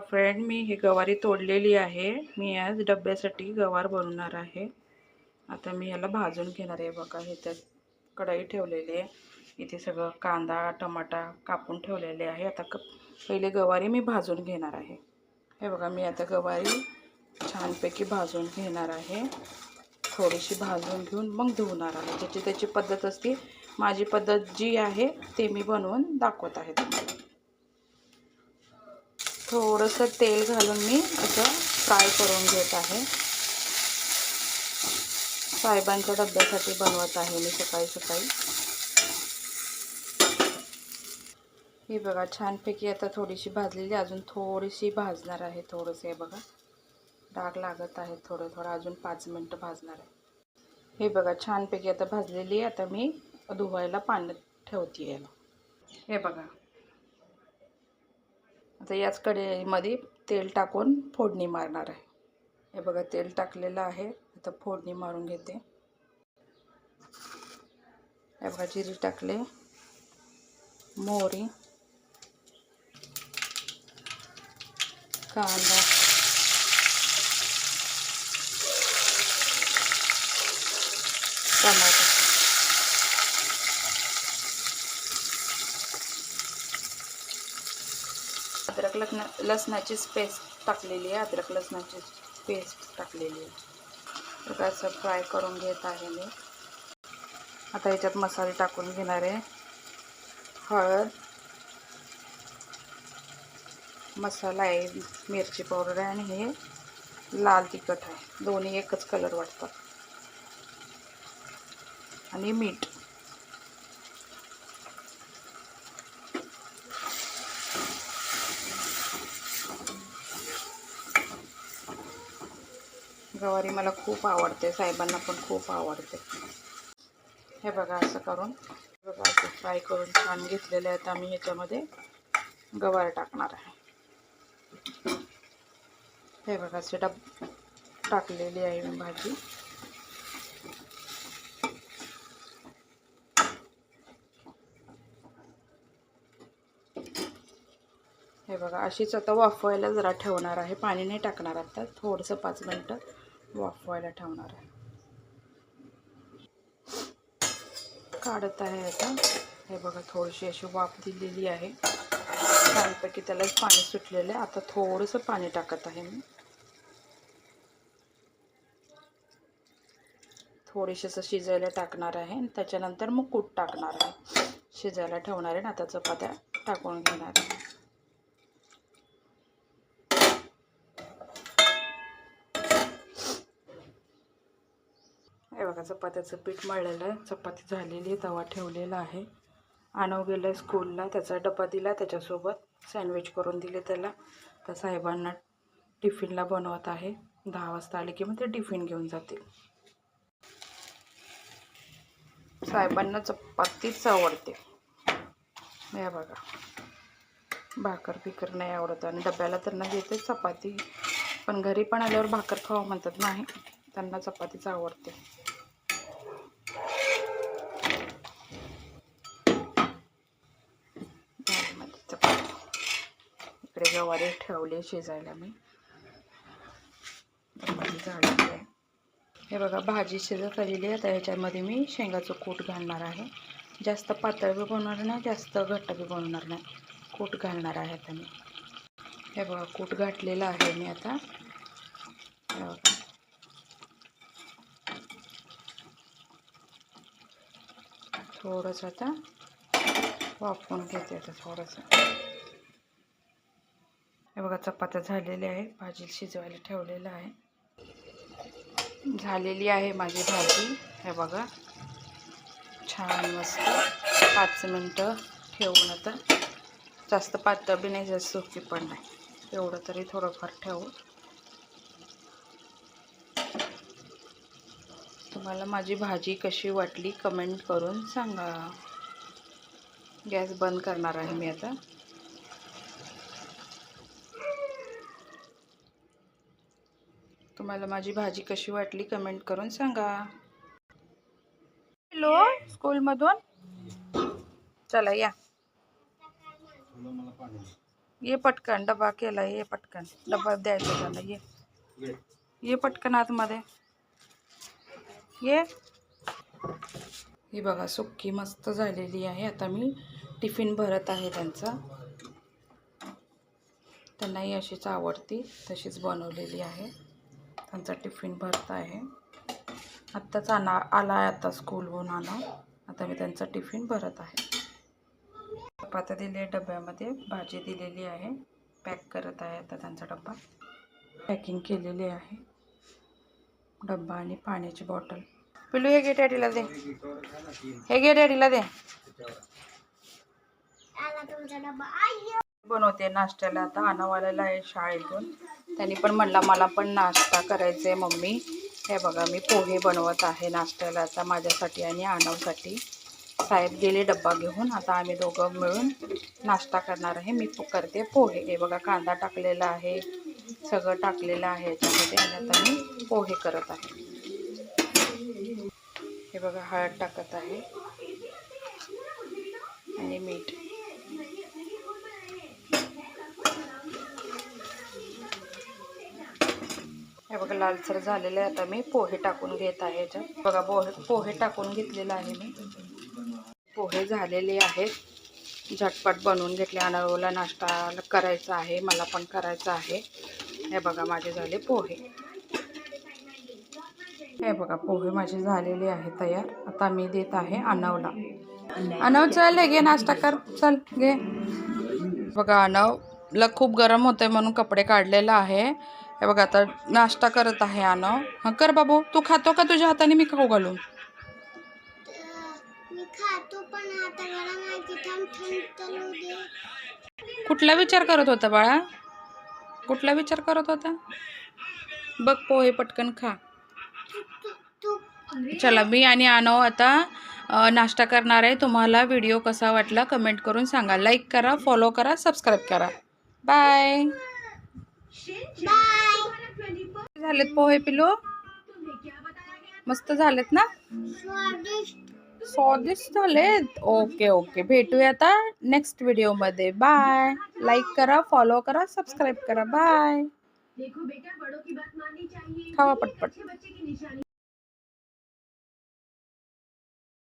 Friend मी ही गवारी तोडलेली आहे. मी आज डब्यासाठी गवार बनवणार आहे. आता मी याला भाजून घेणार आहे. बघा हे त्यात कढाई ठेवलेली आहे. इथे सगळं कांदा टमाटा कापून ठेवलेले आहे. आता क पहिले गवारी मी भाजून घेणार आहे. हे बघा मी आता गवारी छानपैकी भाजून घेणार आहे. थोडीशी भाजून घेऊन मग धुवणार आहे. ज्याची त्याची पद्धत असते माझी पद्धत जी आहे ते मी बनवून दाखवत आहे तुम्हाला. थोडंसं तेल घालून मी असं फ्राय करून घेत आहे. साहेबांच्या डब्यासाठी बनवत आहे मी सकाळी सकाळी. ही बघा छानपैकी आता थोडीशी भाजलेली अजून थोडीशी भाजणार आहे थोडंसं हे बघा. डाग लागत आहे थोडं थोडं अजून पाच मिनटं भाजणार आहे. हे बघा छानपैकी आता भाजलेली आता मी धुवायला पाण्यात ठेवते याला. हे बघा. आता याच कढईमध्ये तेल टाकून फोडणी मारणार आहे. हे बघा तेल टाकलेलं आहे. आता फोडणी मारून घेते. हे बघा जिरी टाकले. मोहरी. कांदा. टमाटर. अद्रक लग्न लसणाची पेस्ट टाकलेली आहे. अद्रक लसणाची पेस्ट टाकलेली आहे. तर असं फ्राय करून घेत आहे मी. आता याच्यात मसाले टाकून घेणार आहे. हळद मसाला आहे मिरची पावडर आहे आणि हे लाल तिखट आहे. दोन्ही एकच कलर वाटतात. आणि मीठ. गवारी मला खूप आवडते साहेबांना पण खूप आवडते. हे बघा असं करून. बघा असं फ्राय करून छान घेतलेले आहेत आम्ही ह्याच्यामध्ये. गवार टाकणार आहे. हे बघा असे डब टाकलेली आहे मी भाजी. हे बघा अशीच आता वाफवायला जरा ठेवणार आहे. पाणी नाही टाकणार आता थोडंसं पाच मिनटं. वाफवायला ठेवणार आहे. काढत आहे आता. हे बघा थोडीशी अशी वाफ दिलेली आहे. छानपैकी त्यालाच पाणी सुटलेलं आहे. आता थोडंसं पाणी टाकत आहे मी. थोडीशी असं शिजायला टाकणार आहे आणि त्याच्यानंतर मग कूट टाकणार आहे. शिजायला ठेवणार आहे ना आता चपात्या टाकून घेणार आहे. बघा चपात्याचं पीठ मळलेलं आहे. चपाती झालेली आहे तवा ठेवलेला आहे. आणव गेलं आहे स्कूलला त्याचा डबा दिला त्याच्यासोबत. सँडविच करून दिले त्याला. तर साहेबांना टिफिनला बनवत आहे. दहा वाजता आले की मग ते टिफिन घेऊन जातील. साहेबांना चपातीच आवडते या बघा. भाकर फिकर नाही आवडत आणि डब्याला त्यांना देते चपाती. पण घरी पण आल्यावर भाकर खावं म्हणतात नाही. त्यांना चपातीच आवडते झाली चपाती इकडे गवारी ठेवले शिजायला मी. झालेली आहे. हे बघा भाजी शिजत आलेली आहे आता ह्याच्यामध्ये मी शेंगाचं कूट घालणार आहे. जास्त पातळ बी बनवणार नाही जास्त घट्ट बी बनवणार नाही. कूट घालणार आहे आता मी. हे बघा कूट घातलेलं आहे मी आता. थोडंसं आता वापरून घेते आता थोडंसं. बघा चपात्या झालेल्या आहे भाजी शिजवायला ठेवलेलं आहे. झालेली आहे माझी भाजी. हे बघा. छान मस्त. पाच मिनटं ठेवून आता जास्त पातळ बी नाही जास्त सुकी पण नाही. एवढं तरी थोडंफार ठेवू तुम्हाला माझी भाजी कशी वाटली कमेंट करून सांगा. गॅस बंद करणार आहे मी आता. तुम्हाला माझी भाजी कशी वाटली कमेंट करून सांगा. हॅलो स्कूलमधून? चला या. ये पटकन डबा केला ये पटकन. डबा द्यायचा त्याला ये. ये पटकन आतमध्ये. ये. ही बघा सुक्की मस्त झालेली आहे. आता मी टिफिन भरत आहे त्यांचा. त्यांनाही अशीच आवडती तशीच बनवलेली आहे. त्यांचा टिफिन भरत आहे. आत्ताच आणा आला आहे आता स्कूलहून आणा आता मी त्यांचा टिफिन भरत आहे. चपात्या दिली आहे डब्यामध्ये भाजी दिलेली आहे. पॅक करत आहे आता त्यांचा डब्बा. पॅकिंग केलेली आहे. डब्बा आणि पाण्याची बॉटल. पिलू हे घे डॅडीला दे. हे घे डॅडीला दे. बनवते नाश्त्याला. आता आणावालेला आहे शाळेतून. त्यांनी पण म्हणला मला पण नाश्ता करायचा आहे मम्मी. हे बघा मी पोहे बनवत आहे नाश्त्याला आता माझ्यासाठी आणि आणवसाठी साहेब गेले डब्बा घेऊन. आता आम्ही दोघं मिळून नाश्ता करणार आहे. मी करते पोहे. हे बघा कांदा टाकलेला आहे. सगळं टाकलेलं आहे याच्यामध्ये आणि आता मी पोहे करत आहे. हे बघा हळद टाकत आहे. आणि मीठ हे बघा लालसर झालेले आहे आता मी. पोहे टाकून घेत आहे याच्यात. बघा पोहे पोहे टाकून घेतलेलं आहे मी. पोहे झालेले आहेत. झटपट बनवून घेतले. अनवला नाश्ता करायचा आहे. मला पण करायचा आहे. हे बघा माझे झाले पोहे. हे बघा पोहे माझे झालेले आहे तयार. आता मी देत आहे अनवला. अनव चल घे नाश्ता कर. चल घे. बघा अनवला खूप गरम होतंय म्हणून कपडे काढलेला आहे. हे बघा आता नाश्ता करत आहे अनव हा कर बाबू. तू खातो का तुझ्या हाताने? मी खाऊ घालून. कुठला विचार करत होता बाळा? कुठला विचार करत होता? बघ पोहे पटकन खा. चला मी आणि आनव आता नाश्ता करणार आहे. तुम्हाला व्हिडिओ कसा वाटला कमेंट करून सांगा. लाईक करा फॉलो करा सबस्क्राईब करा. बाय. झालेत पोहे पिलो. मस्त झालेत ना? स्वादिष्ट झालेत. Okay okay. भेटूया आता नेक्स्ट व्हिडिओमध्ये बाय लाईक करा फॉलो करा सबस्क्राईब करा. बाय खावा पटपट।